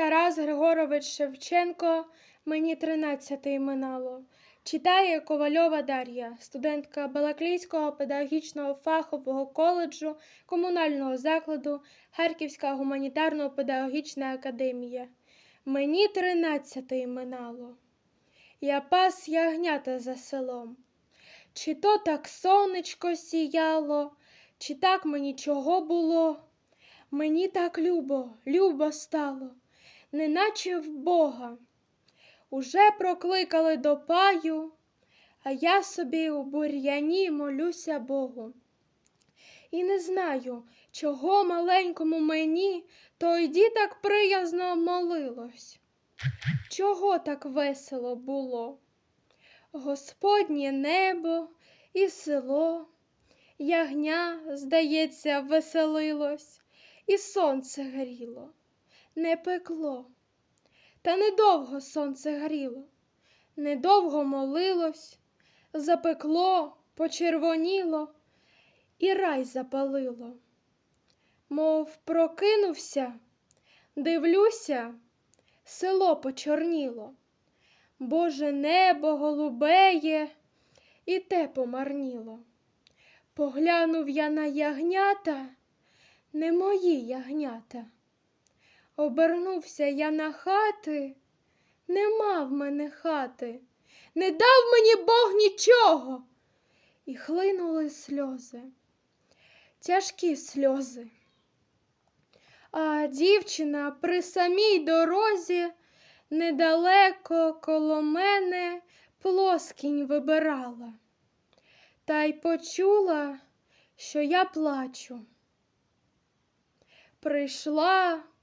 Тарас Григорович Шевченко, мені тринадцятий минало. Читає Ковальова Дар'я, студентка Балаклійського педагогічного фахового коледжу комунального закладу Харківська гуманітарно-педагогічна академія. Мені тринадцятий минало. Я пас ягнята за селом. Чи то так сонечко сіяло, чи так мені чого було? Мені так любо, любо стало, неначе в Бога. Уже прокликали до паю, а я собі у бур'яні молюся Богу. І не знаю, чого маленькому мені тоді так приязно молилось. Чого так весело було? Господнє небо і село, ягня, здається, веселилось, і сонце гріло, не пекло. Та недовго сонце гріло, недовго молилось, запекло, почервоніло і рай запалило. Мов прокинувся, дивлюся, село почорніло. Боже небо голубеє, і те помарніло. Поглянув я на ягнята, не мої ягнята. Обернувся я на хати, нема в мене хати, не дав мені Бог нічого. І хлинули сльози, тяжкі сльози. А дівчина при самій дорозі недалеко коло мене плоскінь вибирала, та й почула, що я плачу. Прийшла,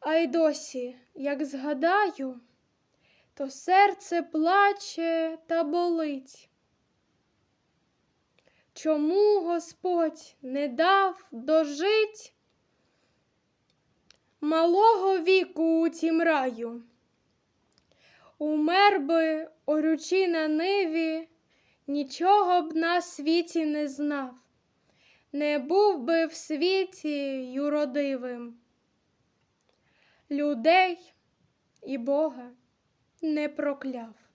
А й досі, як згадаю, то серце плаче та болить. Чому Господь не дав дожить малого віку у тім раю? Умер би, орючи на ниві, нічого б на світі не знав, не був би в світі юродивим. Людей і Бога не прокляв.